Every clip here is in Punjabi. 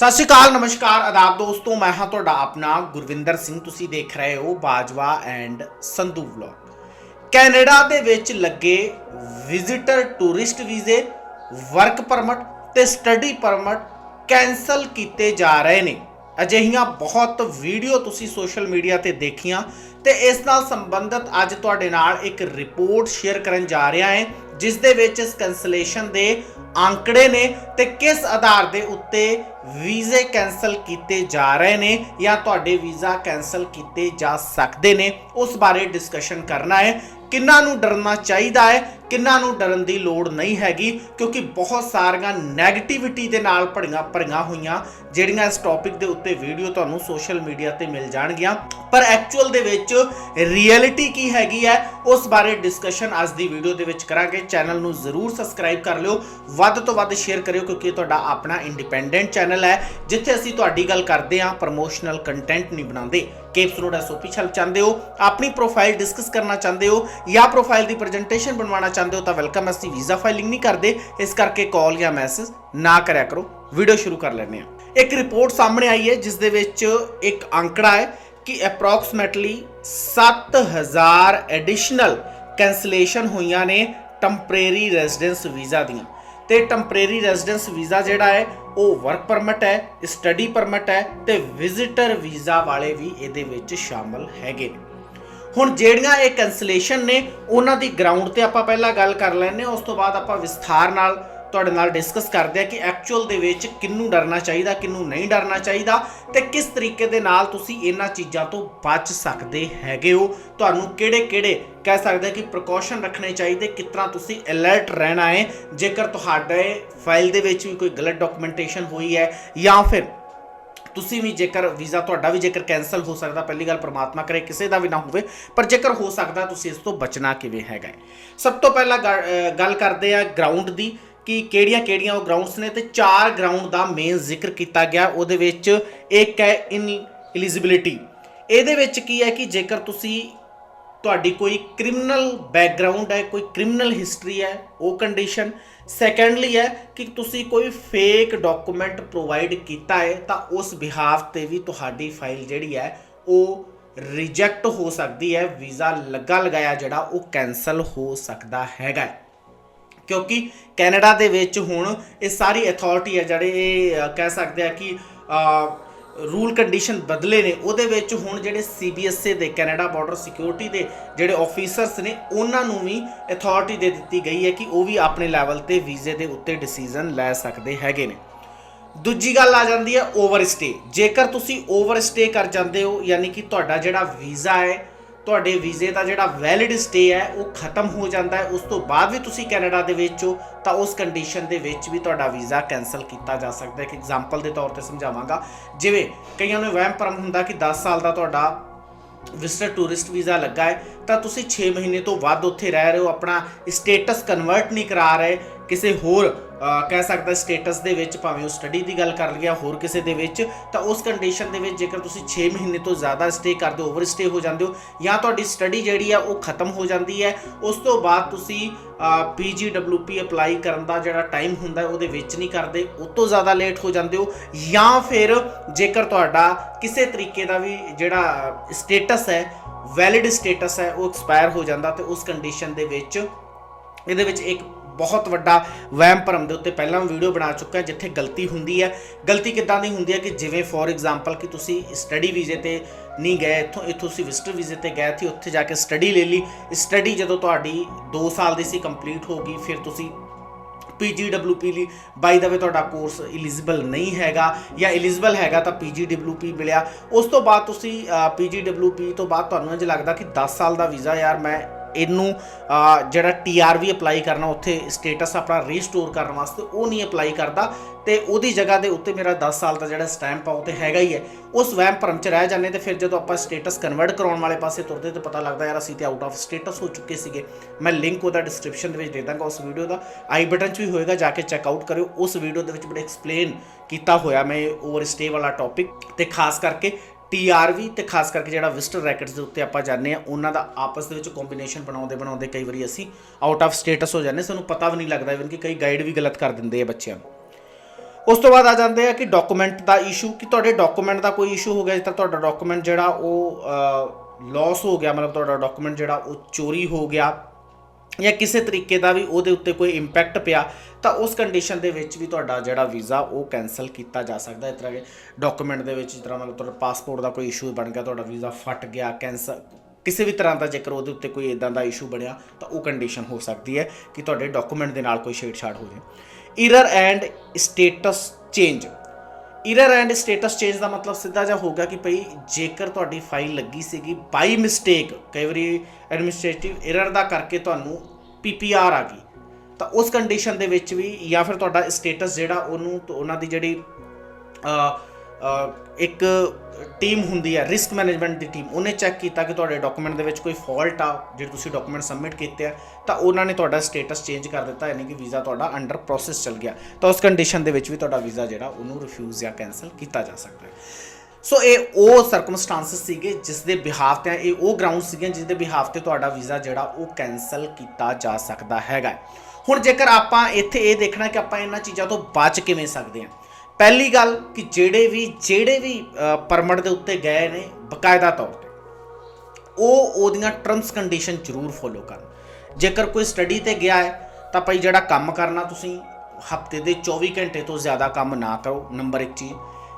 ਸਤਿ ਸ਼੍ਰੀ ਅਕਾਲ, ਨਮਸਕਾਰ, ਆਦਾਬ ਦੋਸਤੋ, ਮੈਂ ਹਾਂ ਤੁਹਾਡਾ ਆਪਣਾ ਗੁਰਵਿੰਦਰ ਸਿੰਘ। ਤੁਸੀਂ ਦੇਖ ਰਹੇ ਹੋ Bajwa and Sandhu vlog. Canada ਦੇ ਵਿੱਚ ਲੱਗੇ ਵਿਜ਼ਿਟਰ ਟੂਰਿਸਟ ਵੀਜ਼ੇ ਵਰਕ ਪਰਮਿਟ ਤੇ ਸਟੱਡੀ ਪਰਮਿਟ ਕੈਨਸਲ ਕੀਤੇ ਜਾ ਰਹੇ ਨੇ। ਅਜਿਹੀਆਂ ਬਹੁਤ ਵੀਡੀਓ ਤੁਸੀਂ ਸੋਸ਼ਲ ਮੀਡੀਆ ਤੇ ਦੇਖੀਆਂ ਤੇ ਇਸ ਨਾਲ ਸੰਬੰਧਿਤ ਅੱਜ ਤੁਹਾਡੇ ਨਾਲ ਇੱਕ ਰਿਪੋਰਟ ਸ਼ੇਅਰ ਕਰਨ ਜਾ ਰਿਹਾ ਹਾਂ, ਜਿਸ ਦੇ ਵਿੱਚ ਇਸ ਕੈਂਸਲੇਸ਼ਨ ਦੇ ਅੰਕੜੇ ਨੇ ਤੇ ਕਿਸ ਆਧਾਰ ਦੇ ਉੱਤੇ ਵੀਜ਼ੇ ਕੈਨਸਲ ਕੀਤੇ ਜਾ ਰਹੇ ਨੇ ਜਾਂ ਤੁਹਾਡੇ ਵੀਜ਼ਾ ਕੈਨਸਲ ਕੀਤੇ ਜਾ ਸਕਦੇ ਨੇ, ਉਸ ਬਾਰੇ ਡਿਸਕਸ਼ਨ ਕਰਨਾ ਹੈ। ਕਿੰਨਾਂ ਨੂੰ ਡਰਨਾ ਚਾਹੀਦਾ ਹੈ ਕਿੰਨਾਂ ਨੂੰ ਡਰਨ ਦੀ ਲੋੜ ਨਹੀਂ ਹੈਗੀ, ਕਿਉਂਕਿ ਬਹੁਤ ਸਾਰੀਆਂ 네ਗੇਟਿਵਿਟੀ ਦੇ ਨਾਲ ਭੜੀਆਂ ਭਰੀਆਂ ਹੋਈਆਂ ਜਿਹੜੀਆਂ ਇਸ ਟੌਪਿਕ ਦੇ ਉੱਤੇ ਵੀਡੀਓ ਤੁਹਾਨੂੰ ਸੋਸ਼ਲ ਮੀਡੀਆ ਤੇ ਮਿਲ ਜਾਣਗੀਆਂ। ਪਰ ਐਕਚੁਅਲ ਦੇ ਵਿੱਚ ਰਿਐਲਿਟੀ ਕੀ ਹੈਗੀ ਹੈ, ਉਸ ਬਾਰੇ ਡਿਸਕਸ਼ਨ ਅੱਜ ਦੀ ਵੀਡੀਓ ਦੇ ਵਿੱਚ ਕਰਾਂਗੇ। ਚੈਨਲ ਨੂੰ ਜ਼ਰੂਰ ਸਬਸਕ੍ਰਾਈਬ ਕਰ ਲਿਓ। ਵੱਧ ਤੋਂ ਵੱਧ ਸ਼ੇਅਰ ਕਰਿਓ, ਕਿਉਂਕਿ ਇਹ ਤੁਹਾਡਾ ਆਪਣਾ ਇੰਡੀਪੈਂਡੈਂਟ ਚੈਨਲ ਹੈ, ਜਿੱਥੇ ਅਸੀਂ ਤੁਹਾਡੀ ਗੱਲ ਕਰਦੇ ਹਾਂ ਪ੍ਰਮੋਸ਼ਨਲ ਕੰਟੈਂਟ ਨਹੀਂ ਬਣਾਉਂਦੇ। ਕੇਪਸ ਰੋਡ ਐਸਓਪੀ ਛਲ ਚਾਹੁੰਦੇ ਹੋ, ਆਪਣੀ ਪ੍ਰੋਫਾਈਲ ਡਿਸਕਸ ਕਰਨਾ ਚਾਹੁੰਦੇ ਹੋ ਜਾਂ ਪ੍ਰੋਫਾਈਲ ਦੀ ਪ੍ਰੈਜੈਂਟੇਸ਼ਨ ਬਣਵਾਉਣਾ ਚਾਹੁੰਦੇ ਹੋ ਤਾਂ ਵੈਲਕਮ ਅਸੀਂ ਵੀਜ਼ਾ ਫਾਈਲਿੰਗ ਨਹੀਂ ਕਰਦੇ। ਇਸ ਕਰਕੇ ਕਾਲ ਜਾਂ ਮੈਸੇਜ ਨਾ ਕਰਿਆ ਕਰੋ। ਵੀਡੀਓ ਸ਼ੁਰੂ ਕਰ ਲੈਂਦੇ ਹਾਂ। ਇੱਕ ਰਿਪੋਰਟ ਸਾਹਮਣੇ ਆਈ ਹੈ, ਜਿਸ ਦੇ ਵਿੱਚ ਇੱਕ ਅੰਕੜਾ ਹੈ ਕਿ ਅਪਰੋਕਸੀਮੇਟਲੀ 7000 ਐਡੀਸ਼ਨਲ ਕੈਂਸਲੇਸ਼ਨ ਹੋਈਆਂ ਨੇ ਟੈਂਪਰੇਰੀ ਰੈਜ਼ੀਡੈਂਸ ਵੀਜ਼ਾ ਦੀਆਂ। ਤੇ ਟੈਂਪਰੇਰੀ ਰੈਜ਼ੀਡੈਂਸ ਵੀਜ਼ਾ ਜਿਹੜਾ ਹੈ, ਉਹ ਵਰਕ ਪਰਮਿਟ ਹੈ ਸਟੱਡੀ ਪਰਮਿਟ ਹੈ ਤੇ ਵਿਜ਼ਿਟਰ ਵੀਜ਼ਾ ਵਾਲੇ ਵੀ ਇਹਦੇ ਵਿੱਚ ਸ਼ਾਮਲ ਹੈਗੇ ਨੇ। ਹੁਣ ਜਿਹੜੀਆਂ ਇਹ ਕੈਂਸਲੇਸ਼ਨ ਨੇ, ਉਹਨਾਂ ਦੀ ਗਰਾਊਂਡ ਤੇ ਆਪਾਂ ਪਹਿਲਾਂ ਗੱਲ ਕਰ ਲੈਂਦੇ ਹਾਂ, ਉਸ ਤੋਂ ਬਾਅਦ ਆਪਾਂ ਵਿਸਥਾਰ ਨਾਲ ਤੁਹਾਡੇ ਨਾਲ ਡਿਸਕਸ ਕਰਦੇ ਆ ਕਿ ਐਕਚੁਅਲ ਦੇ ਵਿੱਚ ਕਿੰਨੂੰ ਡਰਨਾ ਚਾਹੀਦਾ ਕਿੰਨੂੰ ਨਹੀਂ ਡਰਨਾ ਚਾਹੀਦਾ ਤੇ ਕਿਸ ਤਰੀਕੇ ਦੇ ਨਾਲ ਤੁਸੀਂ ਇਹਨਾਂ ਚੀਜ਼ਾਂ ਤੋਂ ਬਚ ਸਕਦੇ ਹੈਗੇ ਹੋ। ਤੁਹਾਨੂੰ ਕਿਹੜੇ-ਕਿਹੜੇ ਕਹਿ ਸਕਦੇ ਕਿ ਪ੍ਰੀਕਾਸ਼ਨ ਰੱਖਣੇ ਚਾਹੀਦੇ ਕਿਤਨਾ ਤੁਸੀਂ ਅਲਰਟ ਰਹਿਣਾ ਹੈ, ਜੇਕਰ ਤੁਹਾਡੇ ਫਾਈਲ ਦੇ ਵਿੱਚ ਵੀ ਕੋਈ ਗਲਤ ਡਾਕੂਮੈਂਟੇਸ਼ਨ ਹੋਈ ਹੈ ਜਾਂ ਫਿਰ ਤੁਸੀਂ ਵੀ ਜੇਕਰ ਵੀਜ਼ਾ ਤੁਹਾਡਾ ਵੀ ਜੇਕਰ ਕੈਨਸਲ ਹੋ ਸਕਦਾ, ਪਹਿਲੀ ਗੱਲ ਪ੍ਰਮਾਤਮਾ ਕਰੇ, ਕਿਸੇ ਦਾ ਵੀ ਨਾ ਹੋਵੇ, ਪਰ ਜੇਕਰ ਹੋ ਸਕਦਾ, ਤੁਸੀਂ ਇਸ ਤੋਂ ਬਚਣਾ ਕਿਵੇਂ ਹੈਗਾ ਸਭ ਤੋਂ ਪਹਿਲਾਂ ਗ- ਗੱਲ ਕਰਦੇ ਆ ਗਰਾਊਂਡ ਦੀ, ਕਿ ਕਿਹੜੀਆਂ-ਕਿਹੜੀਆਂ ਉਹ ਗਰਾਊਂਡਸ ਨੇ ਤੇ ਚਾਰ ਗਰਾਊਂਡ ਦਾ ਮੇਨ ਜ਼ਿਕਰ ਕੀਤਾ ਗਿਆ, ਉਹਦੇ ਵਿੱਚ ਇੱਕ ਹੈ ਇਨ ਐਲੀਜੀਬਿਲਿਟੀ ਇਹਦੇ ਵਿੱਚ ਕੀ ਹੈ ਕਿ ਜੇਕਰ ਤੁਸੀਂ ਤੁਹਾਡੀ ਕੋਈ ਕ੍ਰਿਮੀਨਲ ਬੈਕਗ੍ਰਾਉਂਡ ਹੈ ਕੋਈ ਕ੍ਰਿਮੀਨਲ ਹਿਸਟਰੀ ਹੈ ਉਹ ਕੰਡੀਸ਼ਨ ਸੈਕੰਡਲੀ ਹੈ ਕਿ ਤੁਸੀਂ ਕੋਈ ਫੇਕ ਡਾਕੂਮੈਂਟ ਪ੍ਰੋਵਾਈਡ ਕੀਤਾ ਹੈ ਤਾਂ ਉਸ ਬਿਹਾਫ ਤੇ ਵੀ ਤੁਹਾਡੀ ਫਾਈਲ ਜਿਹੜੀ ਹੈ ਉਹ ਰਿਜੈਕਟ ਹੋ ਸਕਦੀ ਹੈ ਵੀਜ਼ਾ ਲੱਗਾ ਲਗਾਇਆ ਜਿਹੜਾ ਉਹ ਕੈਨਸਲ ਹੋ ਸਕਦਾ ਹੈਗਾ ਕਿਉਂਕਿ ਕੈਨੇਡਾ ਦੇ ਵਿੱਚ ਹੁਣ ਇਹ ਸਾਰੀ ਅਥਾਰਟੀ ਹੈ ਜਿਹੜੇ ਇਹ, ਕਹਿ ਸਕਦੇ ਆ ਕਿ ਰੂਲ ਕੰਡੀਸ਼ਨ ਬਦਲੇ ਨੇ, ਉਹਦੇ ਵਿੱਚ ਹੁਣ ਜਿਹੜੇ ਸੀਬੀਐਸਏ ਦੇ, ਕੈਨੇਡਾ ਬਾਰਡਰ ਸਿਕਿਉਰਿਟੀ ਦੇ ਜਿਹੜੇ ਆਫੀਸਰਸ ਨੇ, ਉਹਨਾਂ ਨੂੰ ਵੀ ਅਥਾਰਟੀ ਦੇ ਦਿੱਤੀ ਗਈ ਹੈ ਕਿ ਉਹ ਵੀ ਆਪਣੇ ਲੈਵਲ ਤੇ ਵੀਜ਼ੇ ਦੇ ਉੱਤੇ ਡਿਸੀਜਨ ਲੈ ਸਕਦੇ ਹੈਗੇ ਨੇ। ਦੂਜੀ ਗੱਲ ਆ ਜਾਂਦੀ ਹੈ ਓਵਰਸਟੇ ਜੇਕਰ ਤੁਸੀਂ ਓਵਰਸਟੇ ਕਰ ਜਾਂਦੇ ਹੋ, ਯਾਨੀ ਕਿ ਤੁਹਾਡਾ ਜਿਹੜਾ ਵੀਜ਼ਾ ਹੈ ਤੁਹਾਡੇ ਵੀਜ਼ੇ ਦਾ ਜਿਹੜਾ ਵੈਲਿਡ ਸਟੇ ਹੈ, ਉਹ ਖਤਮ ਹੋ ਜਾਂਦਾ ਹੈ। ਉਸ ਤੋਂ ਬਾਅਦ ਵੀ ਤੁਸੀਂ ਕੈਨੇਡਾ ਦੇ ਵਿੱਚ ਹੋ, ਤਾਂ ਉਸ ਕੰਡੀਸ਼ਨ ਦੇ ਵਿੱਚ ਵੀ ਤੁਹਾਡਾ ਵੀਜ਼ਾ ਕੈਨਸਲ ਕੀਤਾ ਜਾ ਸਕਦਾ ਹੈ। ਇੱਕ ਐਗਜ਼ਾਮਪਲ ਦੇ ਤੌਰ ਤੇ ਸਮਝਾਵਾਂਗਾ। ਜਿਵੇਂ ਕਈਆਂ ਨੂੰ ਵਹਿਮ ਭਰਮ ਹੁੰਦਾ ਕਿ 10 ਸਾਲ ਦਾ ਤੁਹਾਡਾ ਵਿਜ਼ਟਰ ਟੂਰਿਸਟ ਵੀਜ਼ਾ ਲੱਗਾ ਹੈ, ਤਾਂ ਤੁਸੀਂ 6 ਮਹੀਨੇ ਤੋਂ ਵੱਧ ਉੱਥੇ ਰਹਿ ਰਹੇ ਹੋ, ਆਪਣਾ ਸਟੇਟਸ ਕਨਵਰਟ ਨਹੀਂ ਕਰਾ ਰਹੇ, ਕਿਸੇ ਹੋਰ ਕਹਿ ਸਕਦਾ ਸਟੇਟਸ ਦੇ ਵਿੱਚ ਭਾਵੇਂ ਉਹ ਸਟੱਡੀ ਦੀ ਗੱਲ ਕਰ ਲਿਆ ਹੋਰ ਕਿਸੇ ਦੇ ਵਿੱਚ, ਤਾਂ ਉਸ ਕੰਡੀਸ਼ਨ ਦੇ ਵਿੱਚ ਜੇਕਰ ਤੁਸੀਂ 6 ਮਹੀਨੇ ਤੋਂ ਜ਼ਿਆਦਾ ਸਟੇ ਕਰਦੇ ਹੋ ਓਵਰ ਸਟੇ ਹੋ ਜਾਂਦੇ ਹੋ, ਜਾਂ ਤੁਹਾਡੀ ਸਟੱਡੀ ਜਿਹੜੀ ਆ ਉਹ ਖਤਮ ਹੋ ਜਾਂਦੀ ਹੈ, ਉਸ ਤੋਂ ਬਾਅਦ ਤੁਸੀਂ ਪੀਜੀਡਬਲਯੂਪੀ ਅਪਲਾਈ ਕਰਨ ਦਾ ਜਿਹੜਾ ਟਾਈਮ ਹੁੰਦਾ ਉਹਦੇ ਵਿੱਚ ਨਹੀਂ ਕਰਦੇ ਉਸ ਤੋਂ ਜ਼ਿਆਦਾ ਲੇਟ ਹੋ ਜਾਂਦੇ ਹੋ, ਜਾਂ ਫਿਰ ਜੇਕਰ ਤੁਹਾਡਾ ਕਿਸੇ ਤਰੀਕੇ ਦਾ ਵੀ ਜਿਹੜਾ ਸਟੇਟਸ ਹੈ ਵੈਲਿਡ ਸਟੇਟਸ ਹੈ, ਉਹ ਐਕਸਪਾਇਰ ਹੋ ਜਾਂਦਾ, ਤੇ ਉਸ ਕੰਡੀਸ਼ਨ ਦੇ ਵਿੱਚ, ਇਹਦੇ ਵਿੱਚ ਇੱਕ ਬਹੁਤ ਵੱਡਾ ਵਹਿਮ ਭਰਮ ਦੇ ਉੱਤੇ ਪਹਿਲਾਂ ਵੀਡੀਓ ਬਣਾ ਚੁੱਕਾ ਜਿੱਥੇ ਗਲਤੀ ਹੁੰਦੀ ਹੈ। ਗਲਤੀ ਕਿੱਦਾਂ ਦੀ ਹੁੰਦੀ ਹੈ ਕਿ ਜਿਵੇਂ ਫੋਰ ਐਗਜ਼ਾਮਪਲ ਕਿ ਤੁਸੀਂ ਸਟੱਡੀ ਵੀਜ਼ੇ ਤੇ ਨਹੀਂ ਗਏ, ਇੱਥੋਂ ਇੱਥੋਂ ਤੁਸੀਂ ਵਿਜ਼ਟਰ ਵੀਜ਼ੇ ਤੇ ਗਏ ਸੀ, ਉੱਥੇ ਜਾ ਕੇ ਸਟੱਡੀ ਲੈ ਲਈ। ਸਟੱਡੀ ਜਦੋਂ ਤੁਹਾਡੀ 2 ਸਾਲ ਦੀ ਸੀ ਕੰਪਲੀਟ ਹੋ ਗਈ, ਫਿਰ ਤੁਸੀਂ ਪੀਜੀਡਬਲਯੂਪੀ ਲਈ। ਬਾਈ ਦਾ ਵੇ ਤੁਹਾਡਾ ਕੋਰਸ ਐਲੀਜੀਬਲ ਨਹੀਂ ਹੈਗਾ ਜਾਂ ਐਲੀਜੀਬਲ ਹੈਗਾ ਤਾਂ ਪੀਜੀਡਬਲਯੂਪੀ ਮਿਲਿਆ। ਉਸ ਤੋਂ ਬਾਅਦ ਤੁਸੀਂ ਪੀਜੀਡਬਲਯੂਪੀ ਤੋਂ ਬਾਅਦ ਤੁਹਾਨੂੰ ਇੰਜ ਲੱਗਦਾ ਕਿ 10 ਸਾਲ ਦਾ ਵੀਜ਼ਾ ਯਾਰ ਮੈਂ ਇਹਨੂੰ ਅਹ, ਜਿਹੜਾ ਟੀਆਰਵੀ ਅਪਲਾਈ ਕਰਨਾ ਉੱਥੇ ਸਟੇਟਸ ਆਪਣਾ ਰੀਸਟੋਰ ਕਰਨ ਵਾਸਤੇ ਉਹ ਨਹੀਂ ਅਪਲਾਈ ਕਰਦਾ ਤੇ ਉਹਦੀ ਜਗ੍ਹਾ ਦੇ ਉੱਤੇ ਮੇਰਾ 10 ਸਾਲ ਦਾ ਜਿਹੜਾ ਸਟੈਂਪ ਆ ਉਹ ਤੇ ਹੈਗਾ ਹੀ ਹੈ। ਉਸ ਵਹਿਮ ਭਰਮ ਚ ਰਹਿ ਜਾਂਦੇ ਤੇ ਫਿਰ ਜਦੋਂ ਆਪਾਂ ਸਟੇਟਸ ਕਨਵਰਟ ਕਰਾਉਣ ਵਾਲੇ ਪਾਸੇ ਤੁਰਦੇ ਤੇ ਪਤਾ ਲੱਗਦਾ ਯਾਰ ਅਸੀਂ ਤੇ ਆਊਟ ਆਫ ਸਟੇਟਸ ਹੋ ਚੁੱਕੇ ਸੀਗੇ। ਮੈਂ ਲਿੰਕ ਉਹਦਾ ਡਿਸਕ੍ਰਿਪਸ਼ਨ ਦੇ ਵਿੱਚ ਦੇ ਦਾਂਗਾ ਉਸ ਵੀਡੀਓ ਦਾ। ਆਈ ਬਟਨ 'ਚ ਵੀ ਹੋਏਗਾ ਜਾ ਕੇ ਚੈੱਕ ਆਊਟ ਕਰਿਓ। ਉਸ ਵੀਡੀਓ ਦੇ ਵਿੱਚ ਬੜੇ ਐਕਸਪਲੇਨ ਕੀਤਾ ਹੋਇਆ ਮੈਂ ਓਵਰ ਸਟੇ ਵਾਲਾ ਟੌਪਿਕ ਤੇ ਖਾਸ ਕਰਕੇ ਟੀਆਰਵੀ ਤੇ ਖਾਸ ਕਰਕੇ ਜਿਹੜਾ ਵਿਜ਼ਟਰ ਰੈਕਟਸ ਦੇ ਉੱਤੇ ਆਪਾਂ ਜਾਂਦੇ ਆ ਉਹਨਾਂ ਦਾ ਆਪਸ ਦੇ ਵਿੱਚ ਕੰਬੀਨੇਸ਼ਨ ਬਣਾਉਂਦੇ ਬਣਾਉਂਦੇ ਕਈ ਵਾਰੀ ਅਸੀਂ ਆਊਟ ਆਫ ਸਟੇਟਸ ਹੋ ਜਾਂਦੇ, ਸਾਨੂੰ ਪਤਾ ਵੀ ਨਹੀਂ ਲੱਗਦਾ ਇਵਨ ਕਿ ਕਈ ਗਾਈਡ ਵੀ ਗਲਤ ਕਰ ਦਿੰਦੇ ਆ ਬੱਚਿਆਂ ਨੂੰ। ਉਸ ਤੋਂ ਬਾਅਦ ਆ ਜਾਂਦੇ ਆ ਕਿ ਡਾਕੂਮੈਂਟ ਦਾ ਇਸ਼ੂ ਕਿ ਤੁਹਾਡੇ ਡਾਕੂਮੈਂਟ ਦਾ ਕੋਈ ਇਸ਼ੂ ਹੋ ਗਿਆ ਜਿੱਦਾਂ ਤੁਹਾਡਾ ਡਾਕੂਮੈਂਟ ਜਿਹੜਾ ਉਹ ਲਾਸ ਹੋ ਗਿਆ, ਮਤਲਬ ਤੁਹਾਡਾ ਡਾਕੂਮੈਂਟ ਜਿਹੜਾ ਉਹ ਚੋਰੀ ਹੋ ਗਿਆ ਜਾਂ ਕਿਸੇ ਤਰੀਕੇ ਦਾ ਵੀ ਉਹਦੇ ਉੱਤੇ ਕੋਈ ਇੰਪੈਕਟ ਪਿਆ, ਤਾਂ ਉਸ ਕੰਡੀਸ਼ਨ ਦੇ ਵਿੱਚ ਵੀ ਤੁਹਾਡਾ ਜਿਹੜਾ ਵੀਜ਼ਾ ਉਹ ਕੈਨਸਲ ਕੀਤਾ ਜਾ ਸਕਦਾ। ਇਸ ਤਰ੍ਹਾਂ ਦੇ ਡਾਕੂਮੈਂਟ ਦੇ ਵਿੱਚ ਜਿਸ ਤਰ੍ਹਾਂ ਮਤਲਬ ਤੁਹਾਡਾ ਪਾਸਪੋਰਟ ਦਾ ਕੋਈ ਇਸ਼ੂ ਬਣ ਗਿਆ, ਤੁਹਾਡਾ ਵੀਜ਼ਾ ਫਟ ਗਿਆ ਕੈਂਸਲ ਕਿਸੇ ਵੀ ਤਰ੍ਹਾਂ ਦਾ ਜੇਕਰ ਉਹਦੇ ਉੱਤੇ ਕੋਈ ਇਦਾਂ ਦਾ ਇਸ਼ੂ ਬਣਿਆ, ਤਾਂ ਉਹ ਕੰਡੀਸ਼ਨ ਹੋ ਸਕਦੀ ਹੈ ਕਿ ਤੁਹਾਡੇ ਡਾਕੂਮੈਂਟ ਦੇ ਨਾਲ ਕੋਈ ਛੇੜਛਾੜ ਹੋ ਜਾਵੇ error and status change error and status change ਦਾ ਮਤਲਬ ਸਿੱਧਾ ਜਿਹਾ ਹੋਗਾ ਕਿ ਭਈ ਜੇਕਰ ਤੁਹਾਡੀ ਫਾਈਲ ਲੱਗੀ ਸੀਗੀ ਬਾਈ ਮਿਸਟੇਕ ਕਈ ਵਾਰੀ ਐਡਮਿਨਿਸਟ੍ਰੇਟਿਵ ਇਰਰ ਦਾ ਕਰਕੇ ਤੁਹਾਨੂੰ ਪੀਪੀਆਰ ਆ ਗਈ। ਤਾਂ ਉਸ ਕੰਡੀਸ਼ਨ ਦੇ ਵਿੱਚ ਵੀ ਜਾਂ ਫਿਰ ਤੁਹਾਡਾ ਸਟੇਟਸ ਜਿਹੜਾ ਉਹਨੂੰ ਉਹਨਾਂ ਦੀ ਜਿਹੜੀ ਇੱਕ ਟੀਮ ਹੁੰਦੀ ਹੈ ਰਿਸਕ ਮੈਨੇਜਮੈਂਟ ਦੀ ਟੀਮ ਉਹਨੇ ਚੈੱਕ ਕੀਤਾ ਕਿ ਤੁਹਾਡੇ ਡਾਕੂਮੈਂਟ ਦੇ ਵਿੱਚ ਕੋਈ ਫਾਲਟ ਆ, ਜਿਹੜੇ ਤੁਸੀਂ ਡਾਕੂਮੈਂਟ ਸਬਮਿਟ ਕੀਤੇ ਆ, ਤਾਂ ਉਹਨਾਂ ਨੇ ਤੁਹਾਡਾ ਸਟੇਟਸ ਚੇਂਜ ਕਰ ਦਿੱਤਾ, ਯਾਨੀ ਕਿ ਵੀਜ਼ਾ ਤੁਹਾਡਾ ਅੰਡਰ ਪ੍ਰੋਸੈਸ ਚੱਲ ਗਿਆ। ਤਾਂ ਉਸ ਕੰਡੀਸ਼ਨ ਦੇ ਵਿੱਚ ਵੀ ਤੁਹਾਡਾ ਵੀਜ਼ਾ ਜਿਹੜਾ ਉਹਨੂੰ ਰਿਫਿਊਜ਼ ਜਾਂ ਕੈਨਸਲ ਕੀਤਾ ਜਾ ਸਕਦਾ ਹੈ। ਸੋ ਇਹ ਉਹ ਸਰਕਮਸਟੈਂਸਸ ਸੀਗੇ ਜਿਸ ਦੇ ਬਿਹਾਫ ਤੇ ਇਹ ਉਹ ਗਰਾਊਂਡ ਸੀਗੇ ਜਿਸ ਦੇ ਬਿਹਾਫ ਤੇ ਤੁਹਾਡਾ ਵੀਜ਼ਾ ਜਿਹੜਾ ਉਹ ਕੈਨਸਲ ਕੀਤਾ ਜਾ ਸਕਦਾ ਹੈਗਾ। ਹੁਣ ਜੇਕਰ ਆਪਾਂ ਇੱਥੇ ਇਹ ਦੇਖਣਾ ਕਿ ਆਪਾਂ ਇਹਨਾਂ ਚੀਜ਼ਾਂ ਤੋਂ ਬਚ ਕਿਵੇਂ ਸਕਦੇ ਹਾਂ ਪਹਿਲੀ ਗੱਲ ਕਿ ਜਿਹੜੇ ਵੀ ਜਿਹੜੇ ਵੀ ਪਰਮਿਟ ਦੇ ਉੱਤੇ ਗਏ ਨੇ ਬਕਾਇਦਾ ਤੌਰ ਤੇ, ਉਹ ਉਹਦੀਆਂ ਟਰਮਸ ਕੰਡੀਸ਼ਨ ਜ਼ਰੂਰ ਫੋਲੋ ਕਰਨ। ਜੇਕਰ ਕੋਈ ਸਟੱਡੀ ਤੇ ਗਿਆ ਹੈ, ਤਾਂ ਭਾਈ ਜਿਹੜਾ ਕੰਮ ਕਰਨਾ ਤੁਸੀਂ ਹਫ਼ਤੇ ਦੇ 24 ਘੰਟੇ ਤੋਂ ਜ਼ਿਆਦਾ ਕੰਮ ਨਾ ਕਰੋ ਨੰਬਰ 1 ਚੀਜ਼।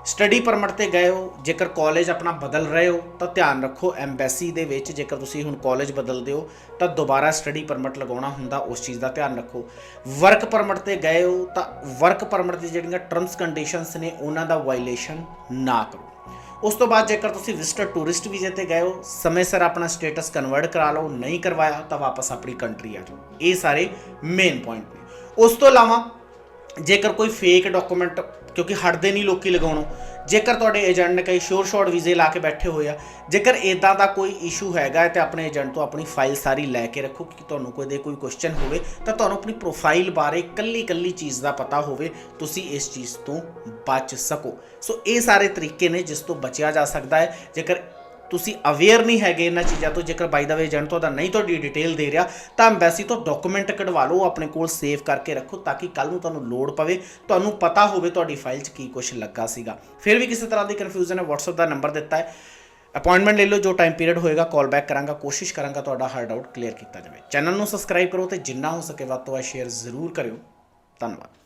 ਸਟੱਡੀ ਪਰਮਿਟ ਤੇ ਗਏ ਹੋ, ਜੇਕਰ ਕਾਲਜ ਆਪਣਾ ਬਦਲ ਰਹੇ ਹੋ, ਤਾਂ ਧਿਆਨ ਰੱਖੋ, ਐਮਬੈਸੀ ਦੇ ਵਿੱਚ ਜੇਕਰ ਤੁਸੀਂ ਹੁਣ ਕਾਲਜ ਬਦਲਦੇ ਹੋ, ਤਾਂ ਦੁਬਾਰਾ ਸਟੱਡੀ ਪਰਮਿਟ ਲਗਾਉਣਾ ਹੁੰਦਾ, ਉਸ ਚੀਜ਼ ਦਾ ਧਿਆਨ ਰੱਖੋ। ਵਰਕ ਪਰਮਿਟ ਤੇ ਗਏ ਹੋ, ਤਾਂ ਵਰਕ ਪਰਮਿਟ ਦੀ ਜਿਹੜੀਆਂ ਟਰਮਸ, ਕੰਡੀਸ਼ਨਸ ਨੇ, ਉਹਨਾਂ ਦਾ ਵਾਇਲੇਸ਼ਨ ਨਾ ਕਰੋ। ਉਸ ਤੋਂ ਬਾਅਦ ਜੇਕਰ ਤੁਸੀਂ ਵਿਜ਼ਟਰ ਟੂਰਿਸਟ ਵੀਜ਼ੇ ਤੇ ਗਏ ਹੋ, ਸਮੇਂ ਸਿਰ ਆਪਣਾ ਸਟੇਟਸ ਕਨਵਰਟ ਕਰਾ ਲਓ, ਨਹੀਂ ਕਰਵਾਇਆ, ਤਾਂ ਵਾਪਸ ਆਪਣੀ ਕੰਟਰੀ ਆ ਜਾਓ। ਇਹ ਸਾਰੇ ਮੇਨ ਪੁਆਇੰਟ ਨੇ। ਉਸ ਤੋਂ ਇਲਾਵਾ ਜੇਕਰ ਕੋਈ ਫੇਕ ਡਾਕੂਮੈਂਟ ਕਿਉਂਕਿ ਹਟਦੇ ਨਹੀਂ ਲੋਕੀ ਲਗਾਉਣੋਂ। ਜੇਕਰ ਤੁਹਾਡੇ ਏਜੰਟ ਨੇ ਕਈ ਸ਼ੋਰ ਸ਼ਾਰਟ ਵੀਜ਼ੇ ਲਾ ਕੇ ਬੈਠੇ ਹੋਏ ਆ, ਜੇਕਰ ਇਦਾਂ ਦਾ ਕੋਈ ਇਸ਼ੂ ਹੈਗਾ ਹੈ ਤੇ ਆਪਣੇ ਏਜੰਟ ਤੋਂ ਆਪਣੀ ਫਾਈਲ ਸਾਰੀ ਲੈ ਕੇ ਰੱਖੋ ਕਿ ਤੁਹਾਨੂੰ ਕੋਈ ਦੇ ਕੋਈ ਕੁਐਸਚਨ ਹੋਵੇ, ਤਾਂ ਤੁਹਾਨੂੰ ਆਪਣੀ ਪ੍ਰੋਫਾਈਲ ਬਾਰੇ ਕੱਲੀ ਕੱਲੀ ਚੀਜ਼ ਦਾ ਪਤਾ ਹੋਵੇ, ਤੁਸੀਂ ਇਸ ਚੀਜ਼ ਤੋਂ ਬਚ ਸਕੋ। ਸੋ ਇਹ ਸਾਰੇ ਤਰੀਕੇ ਨੇ ਜਿਸ ਤੋਂ ਬਚਿਆ ਜਾ ਸਕਦਾ ਹੈ। ਜੇਕਰ ਤੁਸੀਂ ਅਵੇਅਰ ਨਹੀਂ ਹੈਗੇ ਇਹਨਾਂ ਚੀਜ਼ਾਂ ਤੋਂ, ਜੇਕਰ ਬਾਈ ਦਾ ਵੇ ਏਜੰਟ ਤੁਹਾਡਾ ਨਹੀਂ ਤੁਹਾਡੀ ਡਿਟੇਲ ਦੇ ਰਿਹਾ, ਤਾਂ ਐਮਬੈਸੀ ਤੋਂ ਡਾਕੂਮੈਂਟ ਕਢਵਾ ਲਓ ਆਪਣੇ ਕੋਲ ਸੇਵ ਕਰਕੇ ਰੱਖੋ, ਤਾਂ ਕਿ ਕੱਲ ਨੂੰ ਤੁਹਾਨੂੰ ਲੋੜ ਪਵੇ, ਤੁਹਾਨੂੰ ਪਤਾ ਹੋਵੇ ਤੁਹਾਡੀ ਫਾਈਲ 'ਚ ਕੀ ਕੁਝ ਲੱਗਾ ਸੀਗਾ। ਫਿਰ ਵੀ ਕਿਸੇ ਤਰ੍ਹਾਂ ਦੀ ਕਨਫਿਊਜ਼ਨ ਹੈ, WhatsApp ਦਾ ਨੰਬਰ ਦਿੱਤਾ ਹੈ। ਅਪਾਇੰਟਮੈਂਟ ਲੈ ਲਓ, ਜੋ ਟਾਈਮ ਪੀਰੀਅਡ ਹੋਏਗਾ ਕਾਲ ਬੈਕ ਕਰਾਂਗਾ, ਕੋਸ਼ਿਸ਼ ਕਰਾਂਗਾ ਤੁਹਾਡਾ ਹਰ ਡਾਊਟ ਕਲੀਅਰ ਕੀਤਾ ਜਾਵੇ। ਚੈਨਲ ਨੂੰ ਸਬਸਕ੍ਰਾਈਬ ਕਰੋ ਤੇ ਜਿੰਨਾ ਹੋ ਸਕੇ ਵੱਧ ਤੋਂ ਵੱਧ ਸ਼ੇਅਰ ਜ਼ਰੂਰ ਕਰਿਓ। ਧੰਨਵਾਦ।